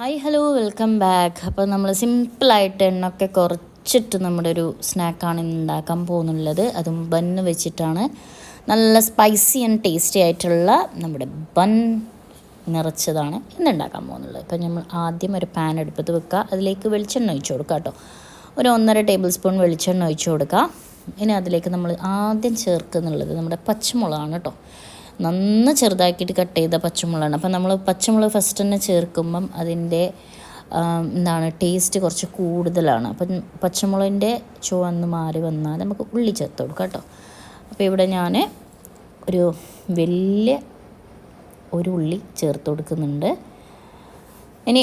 Hi hello welcome back അപ്പോൾ നമ്മൾ സിമ്പിളായിട്ട് എണ്ണൊക്കെ കുറച്ചിട്ട് നമ്മുടെ ഒരു സ്നാക്കാണ് ഉണ്ടാക്കാൻ പോകുന്നുള്ളത്. അതും ബൺ വെച്ചിട്ടാണ്. നല്ല സ്പൈസി ആൻഡ് ടേസ്റ്റി ആയിട്ടുള്ള നമ്മുടെ ബൺ നിറച്ചതാണ് ഇന്ന് ഉണ്ടാക്കാൻ പോകുന്നുള്ളത്. ഇപ്പം നമ്മൾ ആദ്യം ഒരു പാൻ എടുപ്പത്ത് വെക്കുക അതിലേക്ക് വെളിച്ചെണ്ണ ഒഴിച്ചു കൊടുക്കുക കേട്ടോ ഒരു ഒന്നര ടേബിൾ സ്പൂൺ വെളിച്ചെണ്ണ ഒഴിച്ചു കൊടുക്കുക ഇനി അതിലേക്ക് നമ്മൾ ആദ്യം ചേർക്കുന്നുള്ളത് നമ്മുടെ പച്ചമുളകാണ് കേട്ടോ നന്ന ചെറുതാക്കിയിട്ട് കട്ട് ചെയ്ത പച്ചമുളകാണ്. അപ്പം നമ്മൾ പച്ചമുളക് ഫസ്റ്റ് തന്നെ ചേർക്കുമ്പം അതിന്റെ എന്താണ് ടേസ്റ്റ് കുറച്ച് കൂടുതലാണ്. അപ്പം പച്ചമുളകിന്റെ ചുവന്ന് മാറി വന്നാൽ നമുക്ക് ഉള്ളി ചേർത്ത് കൊടുക്കാം കേട്ടോ. അപ്പോൾ ഇവിടെ ഞാൻ ഒരു വലിയ ഒരു ഉള്ളി ചേർത്ത് കൊടുക്കുന്നുണ്ട്. ഇനി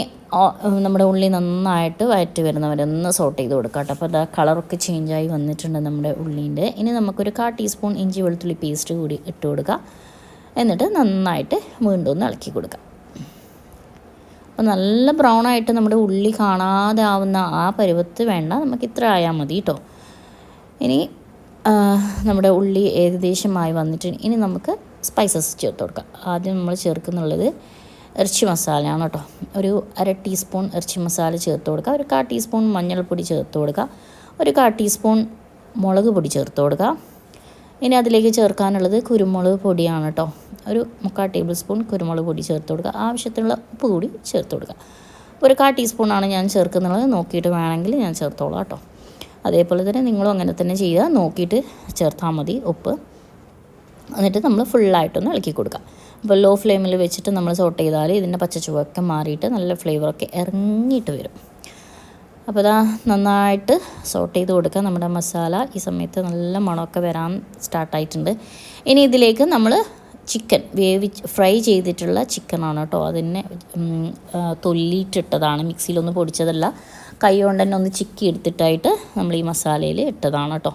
നമ്മുടെ ഉള്ളി നന്നായിട്ട് വയറ്റി വരുന്നവരെ ഒന്ന് സോട്ട് ചെയ്ത് കൊടുക്കാം കേട്ടോ. അപ്പോൾ അതാ കളറൊക്കെ ചേഞ്ചായി വന്നിട്ടുണ്ട് നമ്മുടെ ഉള്ളീന്റെ. ഇനി നമുക്കൊരു കാ ടീസ്പൂൺ ഇഞ്ചി വെളുത്തുള്ളി പേസ്റ്റ് കൂടി ഇട്ട് കൊടുക്കുക എന്നിട്ട് നന്നായിട്ട് വീണ്ടും ഒന്ന് ഇളക്കി കൊടുക്കുക അപ്പോൾ നല്ല ബ്രൗൺ ആയിട്ട് നമ്മുടെ ഉള്ളി കാണാതെ ആവുന്ന ആ പരുവത്ത് വേണ്ട. നമുക്ക് ഇത്ര ആയാൽ മതി കേട്ടോ ഇനി നമ്മുടെ ഉള്ളി ഏകദേശമായി വന്നിട്ട് ഇനി നമുക്ക് സ്പൈസസ് ചേർത്ത് കൊടുക്കാം. ആദ്യം നമ്മൾ ചേർക്കുന്നുള്ളത് ഇറച്ചി മസാലയാണ് കേട്ടോ ഒരു അര ടീസ്പൂൺ ഇറച്ചി മസാല ചേർത്ത് കൊടുക്കുക ഒരു കാ ടീസ്പൂൺ മഞ്ഞൾപ്പൊടി ചേർത്ത് കൊടുക്കുക ഒരു കാ ടീസ്പൂൺ മുളക് പൊടി ചേർത്ത് കൊടുക്കുക ഇനി അതിലേക്ക് ചേർക്കാനുള്ളത് കുരുമുളക് പൊടിയാണ് കേട്ടോ ഒരു മുക്കാൽ ടേബിൾ സ്പൂൺ കുരുമുളക് പൊടി ചേർത്ത് കൊടുക്കുക. ആവശ്യത്തിനുള്ള ഉപ്പ് കൂടി ചേർത്ത് കൊടുക്കുക. ഒരു കാ ടീസ്പൂണാണ് ഞാൻ ചേർക്കുന്നത്. നോക്കിയിട്ട് വേണമെങ്കിൽ ഞാൻ ചേർത്തോളാം കേട്ടോ. അതേപോലെ തന്നെ നിങ്ങളും അങ്ങനെ തന്നെ ചെയ്യുക. നോക്കിയിട്ട് ചേർത്താൽ മതി ഉപ്പ്. എന്നിട്ട് നമ്മൾ ഫുള്ളായിട്ടൊന്ന് ഇളക്കി കൊടുക്കുക. അപ്പോൾ ലോ ഫ്ലെയിമിൽ വെച്ചിട്ട് നമ്മൾ സോട്ട് ചെയ്താൽ ഇതിന്റെ പച്ച ചുവക്കെ മാറിയിട്ട് നല്ല ഫ്ലേവറൊക്കെ ഇറങ്ങിയിട്ട് വരും. അപ്പോൾ ഇതാ നന്നായിട്ട് സോട്ട് ചെയ്ത് കൊടുക്കുക. നമ്മുടെ മസാല ഈ സമയത്ത് നല്ല മണമൊക്കെ വരാൻ സ്റ്റാർട്ടായിട്ടുണ്ട്. ഇനി ഇതിലേക്ക് നമ്മൾ ചിക്കൻ വേവിച്ച് ഫ്രൈ ചെയ്തിട്ടുള്ള ചിക്കനാണ് കേട്ടോ. അതിനെ തൊല്ലിയിട്ടിട്ടതാണ്. മിക്സിയിലൊന്ന് പൊടിച്ചതല്ല. കൈ കൊണ്ട് തന്നെ ഒന്ന് ചിക്കി എടുത്തിട്ടായിട്ട് നമ്മൾ ഈ മസാലയിൽ ഇട്ടതാണ് കേട്ടോ.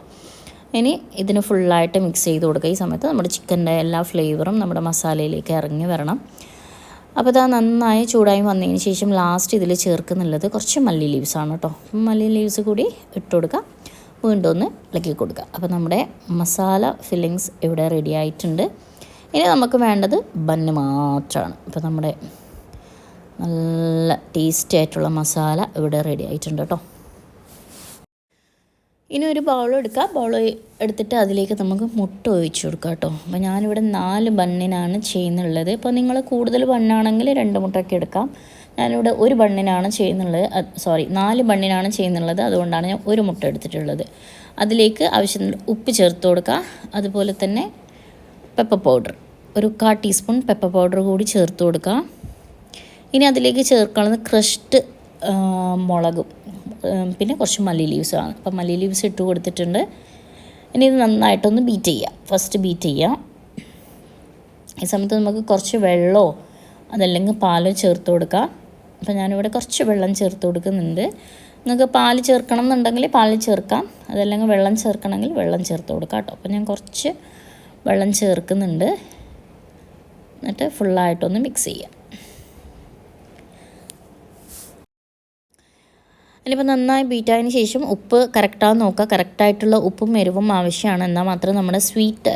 ഇനി ഇതിന് ഫുള്ളായിട്ട് മിക്സ് ചെയ്ത് കൊടുക്കുക. ഈ സമയത്ത് നമ്മുടെ ചിക്കന്റെ എല്ലാ ഫ്ലേവറും നമ്മുടെ മസാലയിലേക്ക് ഇറങ്ങി വരണം. അപ്പോൾ ഇതാ നന്നായി ചൂടായി വന്നതിന് ശേഷം ലാസ്റ്റ് ഇതിൽ ചേർക്കുന്നുള്ളത് കുറച്ച് മല്ലി ലീവ്സാണ് കേട്ടോ. മല്ലി ലീവ്സ് കൂടി ഇട്ട് കൊടുക്കുക വീണ്ടും ഒന്ന് ഇളക്കി കൊടുക്കുക. അപ്പോൾ നമ്മുടെ മസാല ഫില്ലിങ്സ് ഇവിടെ റെഡി ആയിട്ടുണ്ട്. ഇനി നമുക്ക് വേണ്ടത് ബന്ന് മാത്രമാണ്. അപ്പോൾ നമ്മുടെ നല്ല ടേസ്റ്റി ആയിട്ടുള്ള മസാല ഇവിടെ റെഡി ആയിട്ടുണ്ട് കേട്ടോ ഇനി ഒരു ബൗൾ എടുക്കുക ബൗൾ എടുത്തിട്ട് അതിലേക്ക് നമുക്ക് മുട്ട ഒഴിച്ചു കൊടുക്കാം കേട്ടോ അപ്പോൾ ഞാനിവിടെ നാല് ബണ്ണിനാണ് ചെയ്യുന്നുള്ളത്. ഇപ്പോൾ നിങ്ങൾ കൂടുതൽ ബണ്ണാണെങ്കിൽ രണ്ട് മുട്ടയൊക്കെ എടുക്കാം. ഞാനിവിടെ ഒരു ബണ്ണിനാണ് ചെയ്യുന്നുള്ളത്. സോറി നാല് ബണ്ണിനാണ് ചെയ്യുന്നുള്ളത്. അതുകൊണ്ടാണ് ഞാൻ ഒരു മുട്ട എടുത്തിട്ടുള്ളത്. അതിലേക്ക് ആവശ്യത്തിന് ഉപ്പ് ചേർത്ത് കൊടുക്കുക അതുപോലെ തന്നെ പെപ്പർ പൗഡർ ഒരു കാ ടീസ്പൂൺ പെപ്പർ പൗഡർ കൂടി ചേർത്ത് കൊടുക്കുക ഇനി അതിലേക്ക് ചേർക്കുന്നത് ക്രഷ്ഡ് മുളകും പിന്നെ കുറച്ച് മല്ലി ലീവ്സാണ് അപ്പം മല്ലി ലീവ്സ് ഇട്ട് കൊടുത്തിട്ടുണ്ട്. ഇനി ഇത് നന്നായിട്ടൊന്ന് ബീറ്റ് ചെയ്യുക ഫസ്റ്റ് ബീറ്റ് ചെയ്യുക ഈ സമയത്ത് നമുക്ക് കുറച്ച് വെള്ളമോ അതല്ലെങ്കിൽ പാലോ ചേർത്ത് കൊടുക്കുക അപ്പം ഞാനിവിടെ കുറച്ച് വെള്ളം ചേർത്ത് കൊടുക്കുന്നുണ്ട്. നിങ്ങൾക്ക് പാൽ ചേർക്കണം എന്നുണ്ടെങ്കിൽ പാൽ ചേർക്കാം. അതല്ലെങ്കിൽ വെള്ളം ചേർക്കണമെങ്കിൽ വെള്ളം ചേർത്ത് കൊടുക്കാം കേട്ടോ. അപ്പം ഞാൻ കുറച്ച് വെള്ളം ചേർക്കുന്നുണ്ട്. എന്നിട്ട് ഫുള്ളായിട്ടൊന്ന് മിക്സ് ചെയ്യാം. ഇനിയിപ്പോൾ നന്നായി ബീറ്റായതിന് ശേഷം ഉപ്പ് കറക്റ്റാണെന്ന് നോക്കുക. കറക്റ്റായിട്ടുള്ള ഉപ്പും എരിവും ആവശ്യമാണ്. എന്നാൽ മാത്രമേ നമ്മുടെ സ്വീറ്റ്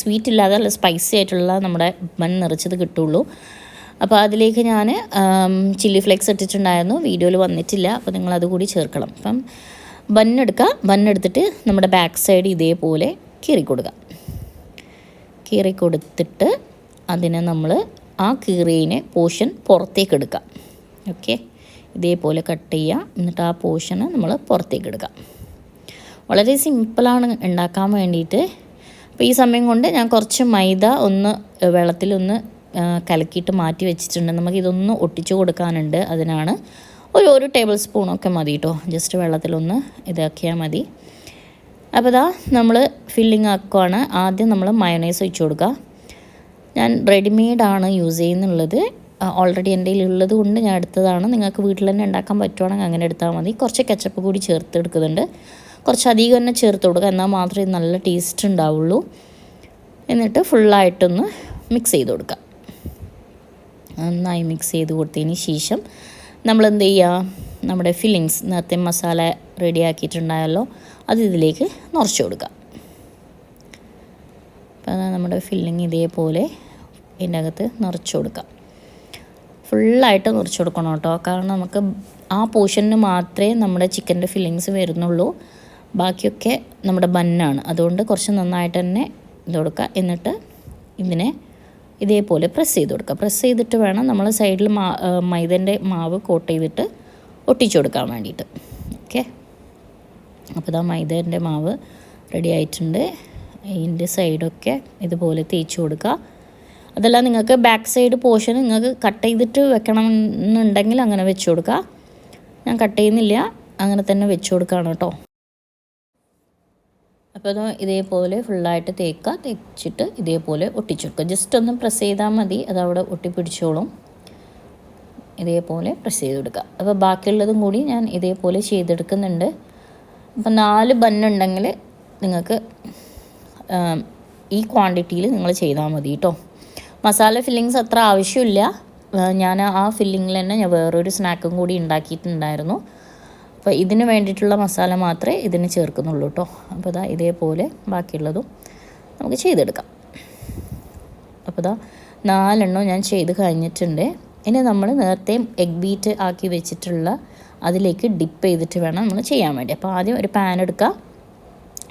സ്വീറ്റ് ഇല്ലാതെ അല്ല സ്പൈസി ആയിട്ടുള്ള നമ്മുടെ മൺ നിറച്ചത് കിട്ടുള്ളൂ. അപ്പോൾ അതിലേക്ക് ഞാൻ ചില്ലി ഫ്ലേക്സ് ഇട്ടിട്ടുണ്ടായിരുന്നു. വീഡിയോയിൽ വന്നിട്ടില്ല. അപ്പോൾ നിങ്ങൾ അതുകൂടി ചേർക്കണം. അപ്പം ബണ്ണെടുക്കുക ബണ്ണെടുത്തിട്ട് നമ്മുടെ ബാക്ക് സൈഡ് ഇതേപോലെ കീറി കീറി കൊടുത്തിട്ട് അതിനെ നമ്മൾ ആ കീറിയതിനെ പോഷൻ പുറത്തേക്ക് എടുക്കാം ഓക്കെ? ഇതേപോലെ കട്ട് ചെയ്യുക. എന്നിട്ട് ആ പോർഷന് നമ്മൾ പുറത്തേക്ക് എടുക്കാം വളരെ സിമ്പിളാണ് ഉണ്ടാക്കാൻ വേണ്ടിയിട്ട്. അപ്പോൾ ഈ സമയം കൊണ്ട് ഞാൻ കുറച്ച് മൈദ ഒന്ന് വെള്ളത്തിലൊന്ന് കലക്കിയിട്ട് മാറ്റി വെച്ചിട്ടുണ്ട്. നമുക്ക് ഇതൊന്ന് ഒട്ടിച്ചു കൊടുക്കാനുണ്ട് അതിനാണ്. ഒരു ഒരു ടേബിൾ സ്പൂണൊക്കെ മതി കേട്ടോ. ജസ്റ്റ് വെള്ളത്തിലൊന്ന് ഇതാക്കിയാൽ മതി. അപ്പോൾ ഇതാ നമ്മൾ ഫില്ലിംഗ് ആക്കുവാണ്. ആദ്യം നമ്മൾ മയോണൈസ് ഒഴിച്ചു കൊടുക്കുക. ഞാൻ റെഡിമെയ്ഡാണ് യൂസ് ചെയ്യുന്നുള്ളത്. ഓൾറെഡി എന്റെ ഉള്ളത് കൊണ്ട് ഞാൻ എടുത്തതാണ്. നിങ്ങൾക്ക് വീട്ടിൽ തന്നെ ഉണ്ടാക്കാൻ പറ്റുവാണെങ്കിൽ അങ്ങനെ എടുത്താൽ മതി. കുറച്ച് കെച്ചപ്പ് കൂടി ചേർത്ത് എടുക്കുന്നുണ്ട്. കുറച്ച് അധികം തന്നെ ചേർത്ത് കൊടുക്കുക. എന്നാൽ മാത്രമേ നല്ല ടേസ്റ്റ് ഉണ്ടാവുള്ളൂ. എന്നിട്ട് ഫുള്ളായിട്ടൊന്ന് മിക്സ് ചെയ്ത് കൊടുക്കുക. നന്നായി മിക്സ് ചെയ്ത് കൊടുത്തതിന് ശേഷം നമ്മൾ എന്ത് ചെയ്യുക നമ്മുടെ ഫില്ലിങ്സ് നേരത്തെ മസാല റെഡിയാക്കിയിട്ടുണ്ടായല്ലോ അത് ഇതിലേക്ക് നിറച്ച് കൊടുക്കുക അപ്പം നമ്മുടെ ഫില്ലിങ് ഇതേപോലെ ഇതിന്റെ അകത്ത് നിറച്ച് കൊടുക്കുക ഫുള്ളായിട്ട് നിറച്ച് കൊടുക്കണം കേട്ടോ. കാരണം നമുക്ക് ആ പോർഷന് മാത്രമേ നമ്മുടെ ചിക്കന്റെ ഫില്ലിങ്സ് വരുന്നുള്ളൂ. ബാക്കിയൊക്കെ നമ്മുടെ ബന്നാണ് അതുകൊണ്ട് കുറച്ച് നന്നായിട്ട് തന്നെ ഇത് കൊടുക്കുക. എന്നിട്ട് ഇതിനെ ഇതേപോലെ പ്രസ് ചെയ്ത് കൊടുക്കുക. പ്രസ് ചെയ്തിട്ട് വേണം നമ്മൾ സൈഡിൽ മാ മൈദന്റെ മാവ് കോട്ട് ചെയ്തിട്ട് ഒട്ടിച്ചു കൊടുക്കാൻ വേണ്ടിയിട്ട് ഓക്കെ അപ്പോൾ ഇതാ മൈദേന്റെ മാവ് റെഡി ആയിട്ടുണ്ട്. അതിന്റെ സൈഡൊക്കെ ഇതുപോലെ തേച്ച് കൊടുക്കുക. അതല്ല നിങ്ങൾക്ക് ബാക്ക് സൈഡ് പോർഷൻ നിങ്ങൾക്ക് കട്ട് ചെയ്തിട്ട് വെക്കണമെന്നുണ്ടെങ്കിൽ അങ്ങനെ വെച്ച് കൊടുക്കുക. ഞാൻ കട്ട് ചെയ്യുന്നില്ല. അങ്ങനെ തന്നെ വെച്ച് കൊടുക്കുകയാണ് കേട്ടോ. അപ്പോൾ ഇതേപോലെ ഫുള്ളായിട്ട് തേക്കുക തേച്ചിട്ട് ഇതേപോലെ ഒട്ടിച്ചെടുക്കുക ജസ്റ്റ് ഒന്ന് പ്രസ് ചെയ്താൽ മതി. അതവിടെ ഒട്ടിപ്പിടിച്ചോളും. ഇതേപോലെ പ്രസ് ചെയ്ത് കൊടുക്കുക അപ്പോൾ ബാക്കിയുള്ളതും കൂടി ഞാൻ ഇതേപോലെ ചെയ്തെടുക്കുന്നുണ്ട്. അപ്പോൾ നാല് ബന്നുണ്ടെങ്കിൽ നിങ്ങൾക്ക് ഈ ക്വാണ്ടിറ്റിയിൽ നിങ്ങൾ ചെയ്താൽ മതി കേട്ടോ മസാല ഫില്ലിങ്സ് അത്ര ആവശ്യമില്ല. ഞാൻ ആ ഫില്ലിങ്ങിൽ തന്നെ ഞാൻ വേറൊരു സ്നാക്കും കൂടി ഉണ്ടാക്കിയിട്ടുണ്ടായിരുന്നു. അപ്പോൾ ഇതിന് വേണ്ടിയിട്ടുള്ള മസാല മാത്രമേ ഇതിന് ചേർക്കുന്നുള്ളൂ കേട്ടോ അപ്പോൾ ഇതാ ഇതേപോലെ ബാക്കിയുള്ളതും നമുക്ക് ചെയ്തെടുക്കാം. അപ്പോൾ ഇതാ നാലെണ്ണം ഞാൻ ചെയ്ത് കഴിഞ്ഞിട്ടുണ്ട്. ഇനി നമ്മൾ നേരത്തെ എഗ് ബീറ്റ് ആക്കി വെച്ചിട്ടുള്ള അതിലേക്ക് ഡിപ്പ് ചെയ്തിട്ട് വേണം നമ്മൾ ചെയ്യാൻ വേണ്ടി. അപ്പോൾ ആദ്യം ഒരു പാൻ എടുക്കുക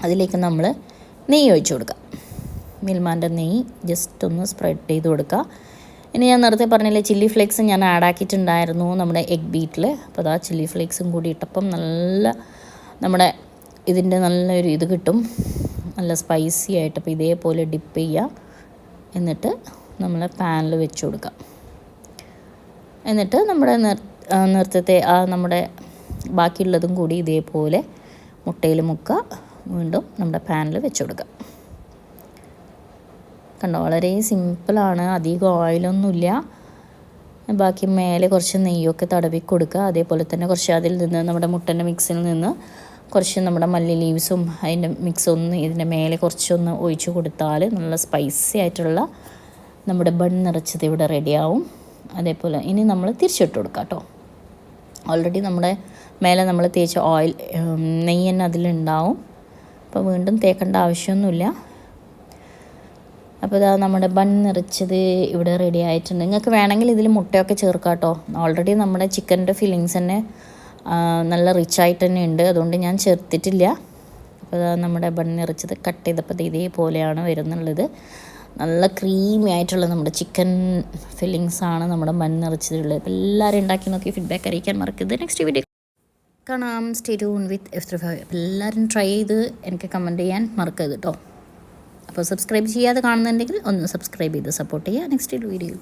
അതിലേക്ക് നമ്മൾ നെയ്യ് ഒഴിച്ചു കൊടുക്കുക മിൽമാന്റെ നെയ്യ് ജസ്റ്റ് ഒന്ന് സ്പ്രെഡ് ചെയ്ത് കൊടുക്കുക ഇനി ഞാൻ നേരത്തെ പറഞ്ഞില്ലേ ചില്ലി ഫ്ലേക്സ് ഞാൻ ആഡ് ആക്കിയിട്ടുണ്ടായിരുന്നു നമ്മുടെ എഗ് ബീറ്റിൽ അപ്പോൾ അതാ ചില്ലി ഫ്ലേക്സും കൂടി ഇട്ടപ്പം നല്ല നമ്മുടെ ഇതിന്റെ നല്ലൊരു ഇത് കിട്ടും. നല്ല സ്പൈസി ആയിട്ട് അപ്പോൾ ഇതേപോലെ ഡിപ്പ് ചെയ്യുക എന്നിട്ട് നമ്മൾ പാനിൽ വെച്ച് കൊടുക്കാം. എന്നിട്ട് നമ്മുടെ നൃത്തത്തെ ആ നമ്മുടെ ബാക്കിയുള്ളതും കൂടി ഇതേപോലെ മുട്ടയിൽ മുക്ക വീണ്ടും നമ്മുടെ പാനിൽ വെച്ച് കൊടുക്കുക കണ്ടോ? വളരെ സിമ്പിളാണ് അധികം ഓയിലൊന്നുമില്ല ബാക്കി മേലെ കുറച്ച് നെയ്യൊക്കെ തടവി കൊടുക്കുക. അതേപോലെ തന്നെ കുറച്ച് അതിൽ നിന്ന് നമ്മുടെ മുട്ടന്റെ മിക്സിൽ നിന്ന് കുറച്ച് നമ്മുടെ മല്ലി ലീവ്സും അതിന്റെ മിക്സ് ഒന്ന് ഇതിന്റെ മേലെ കുറച്ചൊന്ന് ഒഴിച്ചു കൊടുത്താൽ നല്ല സ്പൈസി ആയിട്ടുള്ള നമ്മുടെ ബൺ നിറച്ചത് ഇവിടെ റെഡിയാവും അതേപോലെ ഇനി നമ്മൾ തിരിച്ചിട്ട് കൊടുക്കാം കേട്ടോ. ഓൾറെഡി നമ്മുടെ മേലെ നമ്മൾ തേച്ച ഓയിൽ നെയ്യ് തന്നെ അതിലുണ്ടാവും. അപ്പോൾ വീണ്ടും തേക്കേണ്ട ആവശ്യമൊന്നുമില്ല. അപ്പോൾ ഇതാ നമ്മുടെ ബൺ നിറച്ചത് ഇവിടെ റെഡി ആയിട്ടുണ്ട്. നിങ്ങൾക്ക് വേണമെങ്കിൽ ഇതിൽ മുട്ടയൊക്കെ ചേർക്കാം കേട്ടോ ഓൾറെഡി നമ്മുടെ ചിക്കന്റെ ഫില്ലിങ്സ് തന്നെ നല്ല റിച്ച് ആയിട്ട് തന്നെ ഉണ്ട്. അതുകൊണ്ട് ഞാൻ ചേർത്തിട്ടില്ല. അപ്പോൾ ഇതാ നമ്മുടെ ബൺ നിറച്ചത് കട്ട് ചെയ്തപ്പോൾ ഇതേപോലെയാണ് വരുന്നുള്ളത്. നല്ല ക്രീമി ആയിട്ടുള്ള നമ്മുടെ ചിക്കൻ ഫില്ലിങ്സ് ആണ് നമ്മുടെ ബൺ നിറച്ചതിലുള്ളത് അപ്പോൾ എല്ലാവരും ഉണ്ടാക്കി നോക്കി ഫീഡ്ബാക്ക് അറിയിക്കാൻ മറക്കരുത്. നെക്സ്റ്റ് വീഡിയോ കാണാം. Stay tune with F five എല്ലാവരും ട്രൈ ചെയ്ത് എനിക്ക് കമന്റ് ചെയ്യാൻ മറക്കരുത് കേട്ടോ അപ്പോൾ സബ്സ്ക്രൈബ് ചെയ്യാതെ കാണുന്നുണ്ടെങ്കിൽ ഒന്ന് സബ്സ്ക്രൈബ് ചെയ്ത് സപ്പോർട്ട് ചെയ്യുക. Next video